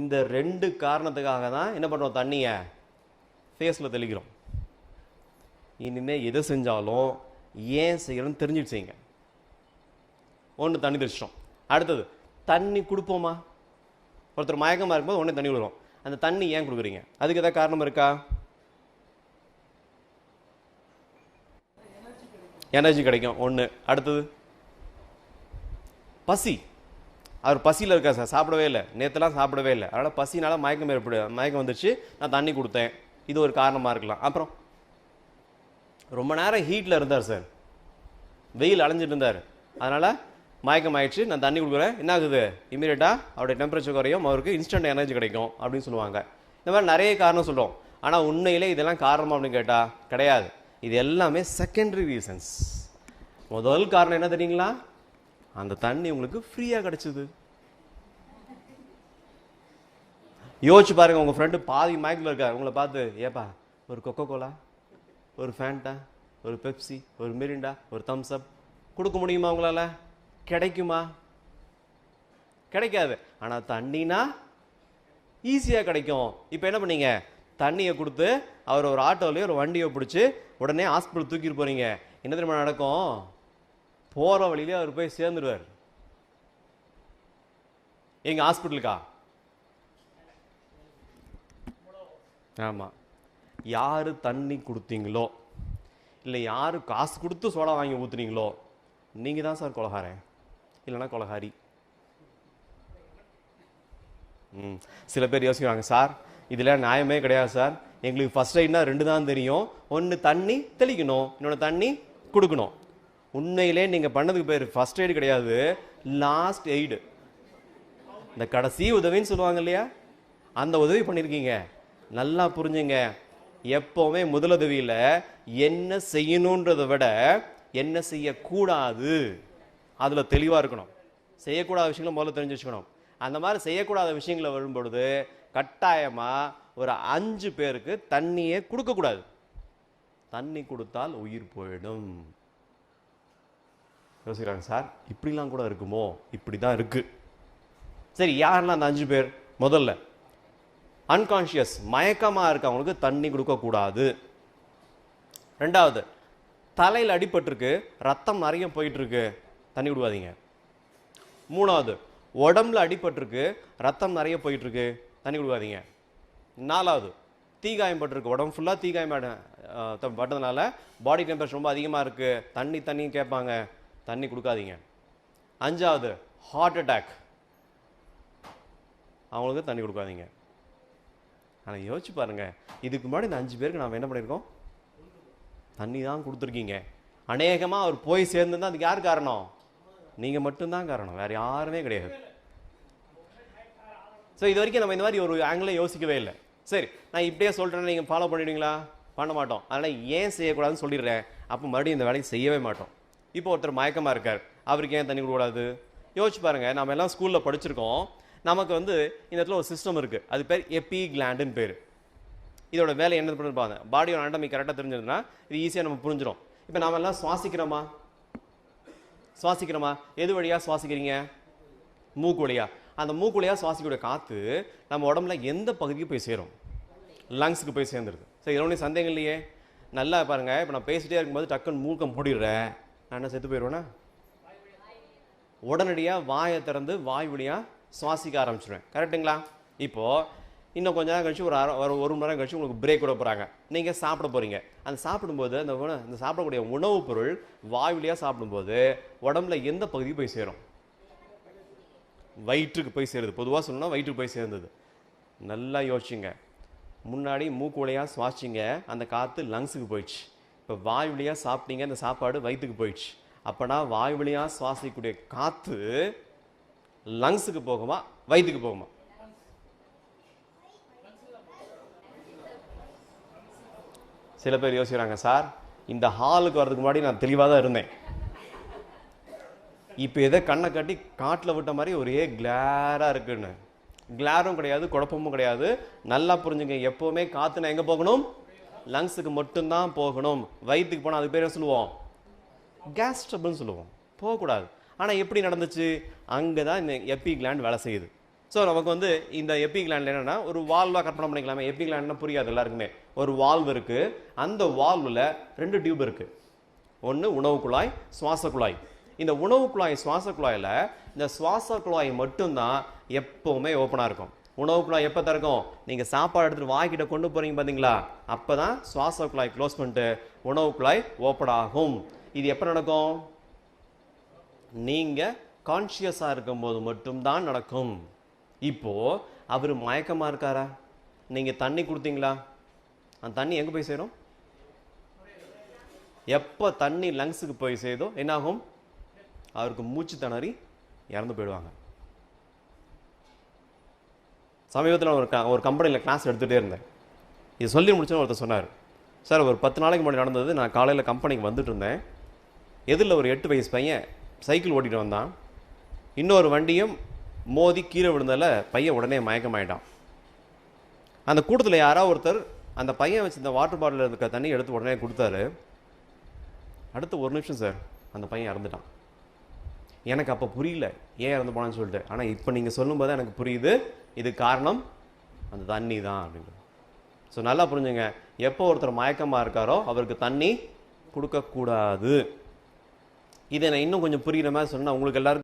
இந்த ரெண்டு காரணத்துக்காக தான் என்ன பண்ணுறோம்? தண்ணியை ஃபேஸில் தெளிக்கிறோம். இனிமேல் எதை செஞ்சாலும் ஏன் செய்யறோம்னு தெரிஞ்சுட்டு செய்யுங்க ஒன்று தண்ணி தெளிச்சிட்டோம். அடுத்தது தண்ணி கொடுப்போமா? ஒருத்தர் மயக்கமாக இருக்கும்போது ஒன்று தண்ணி விடுறோம் அந்த தண்ணி ஏன் கொடுக்குறீங்க? அதுக்கு எதாவது காரணம் இருக்கா? எனர்ஜி கிடைக்கும். ஒன்று அடுத்தது பசி. அவர் பசியில் இருக்கார் சார் சாப்பிடவே இல்லை. நேற்றுலாம் சாப்பிடவே இல்லை. அதனால் பசினால் மயக்கம் ஏற்படு மயக்கம் வந்துச்சு நான் தண்ணி கொடுத்தேன். இது ஒரு காரணமாக இருக்கலாம். அப்புறம் ரொம்ப நேரம் ஹீட்டில் இருந்தார் சார். வெயில் அலைஞ்சிட்டு இருந்தார். அதனால் மயக்கம் ஆயிடுச்சு. நான் தண்ணி கொடுக்குறேன். என்ன ஆகுது? இமீடியட்டாக அவருடைய டெம்பரேச்சர் குறையும். அவருக்கு இன்ஸ்டன்ட் எனர்ஜி கிடைக்கும் அப்படின்னு சொல்லுவாங்க. இந்த மாதிரி நிறைய காரணம் சொல்கிறோம் ஆனால் உண்மையிலே இதெல்லாம் காரணம் அப்படின்னு கேட்டால் கிடையாது. இது எல்லாமே செகண்டரி ரீசன்ஸ் முதல் காரணம் என்ன தெரியுங்களா? அந்த தண்ணி உங்களுக்கு ஃப்ரீயாக கிடச்சிது. யோசிச்சு பாருங்க உங்கள் ஃப்ரெண்டு பாதி மயக்கில் இருக்கார். உங்களை பார்த்து ஏப்பா ஒரு கொக்கோ கோலா ஒரு ஃபேண்டா ஒரு பெப்சி ஒரு மிரிண்டா ஒரு தம்ஸ் அப் கொடுக்க முடியுமா உங்களால்? கிடைக்குமா? கிடைக்காது. ஆனால் தண்ணினா ஈஸியாக கிடைக்கும். இப்போ என்ன பண்ணீங்க? தண்ணியை கொடுத்து அவர் ஒரு ஆட்டோலேயோ ஒரு வண்டியை பிடிச்சி உடனே ஹாஸ்பிட்டல் தூக்கிட்டு போகிறீங்க என்ன தெரியுமா நடக்கும்? போகிற வழியிலே அவர் போய் சேர்ந்துருவார். எங்கள் ஹாஸ்பிட்டலுக்கா? ஆமாம் யார் தண்ணி கொடுத்தீங்களோ இல்லை யார் காசு கொடுத்து சோடா வாங்கி ஊற்றுனீங்களோ நீங்கள் தான் சார் கொலகாரன். இல்லைன்னா கொலகாரி. ம். சில பேர் யோசிக்கிறாங்க சார் இதில் நியாயமே கிடையாது சார். எங்களுக்கு ஃபர்ஸ்ட் எய்ட்னா ரெண்டு தான் தெரியும். ஒன்று தண்ணி தெளிக்கணும் இன்னொன்று தண்ணி கொடுக்கணும். உண்மையிலே நீங்கள் பண்ணதுக்கு பேர் ஃபஸ்ட் எய்டு கிடையாது லாஸ்ட் எய்டு இந்த கடைசி உதவின்னு சொல்லுவாங்க இல்லையா? அந்த உதவி பண்ணியிருக்கீங்க நல்லா புரிஞ்சுங்க. எப்போவுமே முதலுதவியில் என்ன செய்யணுன்றதை விட என்ன செய்யக்கூடாது. அதில் தெளிவாக இருக்கணும். செய்யக்கூடாத விஷயங்களை முதல்ல தெரிஞ்சு வச்சுக்கணும். அந்த மாதிரி செய்யக்கூடாத விஷயங்களை வரும்பொழுது கட்டாயமாக ஒரு அஞ்சு பேருக்கு தண்ணியே கொடுக்கக்கூடாது. தண்ணி கொடுத்தால் உயிர் போயிடும். யோசிக்கிறாங்க சார் இப்படிலாம் கூட இருக்குமோ? இப்படி தான் இருக்குது சரி யாரெல்லாம் அந்த அஞ்சு பேர்? முதல்ல அன்கான்ஷியஸ் மயக்கமாக இருக்கவங்களுக்கு தண்ணி கொடுக்கக்கூடாது ரெண்டாவது தலையில் அடிபட்டிருக்கு ரத்தம் நிறைய போயிட்டுருக்கு தண்ணி கொடுக்காதீங்க. மூணாவது உடம்புல அடிபட்டிருக்கு ரத்தம் நிறைய போயிட்டுருக்கு தண்ணி கொடுக்காதீங்க. நாலாவது தீகாயம் பட்டிருக்கு உடம்பு ஃபுல்லாக தீகாயம் த- பட்டதுனால பாடி டெம்பரேச்சர் ரொம்ப அதிகமாக இருக்குது தண்ணி தண்ணி கேட்பாங்க. தண்ணி கொடுக்காதீங்க. அஞ்சாவது ஹார்ட் அட்டாக் அவங்களுக்கு தண்ணி கொடுக்காதீங்க. ஆனால் யோசிச்சு பாருங்கள் இதுக்கு முன்னாடி இந்த அஞ்சு பேருக்கு நாம் என்ன பண்ணியிருக்கோம் தண்ணி தான் கொடுத்துருக்கீங்க. அநேகமாக அவர் போய் சேர்ந்துருந்தா அதுக்கு யார் காரணம்? நீங்கள் மட்டும்தான் காரணம். வேறு யாருமே கிடையாது. ஸோ இது வரைக்கும் நம்ம இந்த மாதிரி ஒரு ஆங்கிளில் யோசிக்கவே இல்லை. சரி நான் இப்படியே சொல்கிறேன் நீங்கள் ஃபாலோ பண்ணிடுவீங்களா? பண்ண மாட்டோம். அதனால் ஏன் செய்யக்கூடாதுன்னு சொல்லிடுறேன். அப்போ மறுபடியும் இந்த வேலையை செய்யவே மாட்டோம். இப்போ ஒருத்தர் மயக்கமாக இருக்கார். அவருக்கு ஏன் தண்ணி கொடுக்கக்கூடாது? யோசிச்சு பாருங்கள் நம்ம எல்லாம் ஸ்கூலில் படிச்சிருக்கோம். நமக்கு வந்து இந்த இடத்துல ஒரு சிஸ்டம் இருக்குது அது பேர் எப்பி கிளாண்டுன்னு பேர். இதோட வேலை என்ன பண்ணிருப்பாங்க பாடியோட anatomy கரெக்டாக தெரிஞ்சதுன்னா இது ஈஸியாக நம்ம புரிஞ்சிடும் இப்போ நாம எல்லாம் சுவாசிக்கிறோமா? சுவாசிக்கிறோமா? எது வழியாக சுவாசிக்கிறீங்க? மூக்கு வழியாக அந்த மூக்கு வழியாக சுவாசிக்கக்கூடிய காற்று நம்ம உடம்புல எந்த பகுதிக்கு போய் சேரும்? லங்ஸுக்கு போய் சேர்ந்துருது. சரி இதோடய சந்தேகம் இல்லையே? நல்லா பாருங்க. இப்போ நான் பேசிகிட்டே இருக்கும்போது டக்குன்னு மூக்கம் மூடிடுறேன். நான் என்ன செத்து போயிடுவேனா? உடனடியாக வாயை திறந்து வாய் வழியாக சுவாசிக்க ஆரம்பிச்சிடுவேன் கரெக்ட்டுங்களா? இப்போது இன்னும் கொஞ்ச நேரம் கழிச்சு ஒரு அரை ஒரு ஒரு மணி நேரம் கழிச்சு உங்களுக்கு பிரேக் விட போகிறாங்க நீங்கள் சாப்பிட போகிறீங்க அந்த சாப்பிடும்போது அந்த உண அந்த சாப்பிடக்கூடிய உணவுப் பொருள் வாய் சாப்பிடும்போது உடம்புல எந்த பகுதிக்கு போய் சேரும்? வயிற்றுக்கு போய் சேருது. பொதுவாக சொல்லணும்னா வயிற்றுக்கு போய் சேர்ந்தது. நல்லா யோசிச்சுங்க. முன்னாடி மூக்கு வழியாக சுவாசிச்சிங்க அந்த காற்று லங்ஸுக்கு போயிடுச்சு. இப்போ வாய் வழியாக சாப்பிட்டீங்க அந்த சாப்பாடு வயிற்றுக்கு போயிடுச்சு. அப்போனா வாய் வழியாக சுவாசிக்கக்கூடிய காற்று லங்ஸுக்கு போகுமா வயிற்றுக்கு போகுமா? சில பேர் யோசிக்கிறாங்க சார் இந்த ஹாலுக்கு வரதுக்கு முன்னாடி நான் தெளிவாக தான் இருந்தேன். இப்போ எதை கண்ணை கட்டி காட்டில் விட்ட மாதிரி ஒரே கிளாராக இருக்குன்னு. கிளாரும் கிடையாது குழப்பமும் கிடையாது. நல்லா புரிஞ்சுங்க எப்போவுமே காற்றுனா எங்கே போகணும்? லங்ஸுக்கு மட்டும்தான் போகணும். வயிற்றுக்கு போனால் அதுக்கு பேர் சொல்லுவோம்? கேஸ் ட்ரபிள்னு சொல்லுவோம். போகக்கூடாது. ஆனால் எப்படி நடந்துச்சு? அங்கே தான் இந்த எப்பி கிளாண்ட் வேலை செய்யுது. ஸோ நமக்கு வந்து இந்த எப்பி கிளாண்ட்ல என்னென்னா ஒரு வால்வாக கற்பனை பண்ணிக்கலாமே. எப்பி கிளாண்ட்னா புரியாது எல்லாருக்குமே. ஒரு வால்வ் இருக்குது அந்த வால்வில் ரெண்டு டியூப் இருக்குது ஒன்று உணவு குழாய் சுவாச குழாய். இந்த உணவு குழாய் சுவாச குழாயில் இந்த சுவாச குழாய் மட்டும்தான் எப்போவுமே ஓப்பனாக இருக்கும். உணவு குழாய் எப்போ திறக்கும்? நீங்கள் சாப்பாடு எடுத்துகிட்டு வாய்க்கிட்ட கொண்டு போகிறீங்க பார்த்தீங்களா அப்போ தான் சுவாச குழாய் க்ளோஸ் பண்ணிட்டு உணவு குழாய் ஓப்பன் ஆகும். இது எப்போ நடக்கும்? நீங்கள் கான்ஷியஸாக இருக்கும்போது மட்டும்தான் நடக்கும். இப்போது அவர் மயக்கமாக இருக்காரா? நீங்கள் தண்ணி கொடுத்தீங்களா? அந்த தண்ணி எங்கே போய் சேரும்? எப்போ தண்ணி லங்ஸுக்கு போய் செய்தோ என்னாகும்? அவருக்கு மூச்சு திணறி இறந்து போயிடுவாங்க. சமீபத்தில் ஒரு க- ஒரு கம்பெனியில் கிளாஸ் எடுத்துகிட்டே இருந்தேன். இது சொல்லி முடிச்சோன்னு ஒருத்தர் சொன்னார் சார் ஒரு பத்து நாளைக்கு முன்னாடி நடந்தது நான் காலையில் கம்பெனிக்கு வந்துட்டு இருந்தேன். எதிரில் ஒரு எட்டு வயசு பையன் சைக்கிள் ஓட்டிகிட்டு வந்தான். இன்னொரு வண்டியும் மோதி கீழே விழுந்ததில் பையன் உடனே மயக்கமாயிட்டான். அந்த கூட்டத்தில் யாராவது ஒருத்தர் அந்த பையன் வச்சு இந்த வாட்டர் பாட்டிலில் இருக்க தண்ணி எடுத்து உடனே கொடுத்தாரு. அடுத்து ஒரு நிமிஷம் சார் அந்த பையன் இறந்துட்டான். எனக்கு அப்போ புரியல. ஏன் இறந்து போனான்னு சொல்லிட்டு. ஆனால் இப்போ நீங்கள் சொல்லும்போது எனக்கு புரியுது. இது காரணம் அந்த தண்ணி தான் அப்படின்னு ஸோ நல்லா புரிஞ்சுங்க. எப்போ ஒருத்தர் மயக்கமாக இருக்காரோ அவருக்கு தண்ணி கொடுக்கக்கூடாது. இதை நான் இன்னும் கொஞ்சம் புரிகிற மாதிரி சொன்னால் உங்களுக்கு எல்லாருக்கும்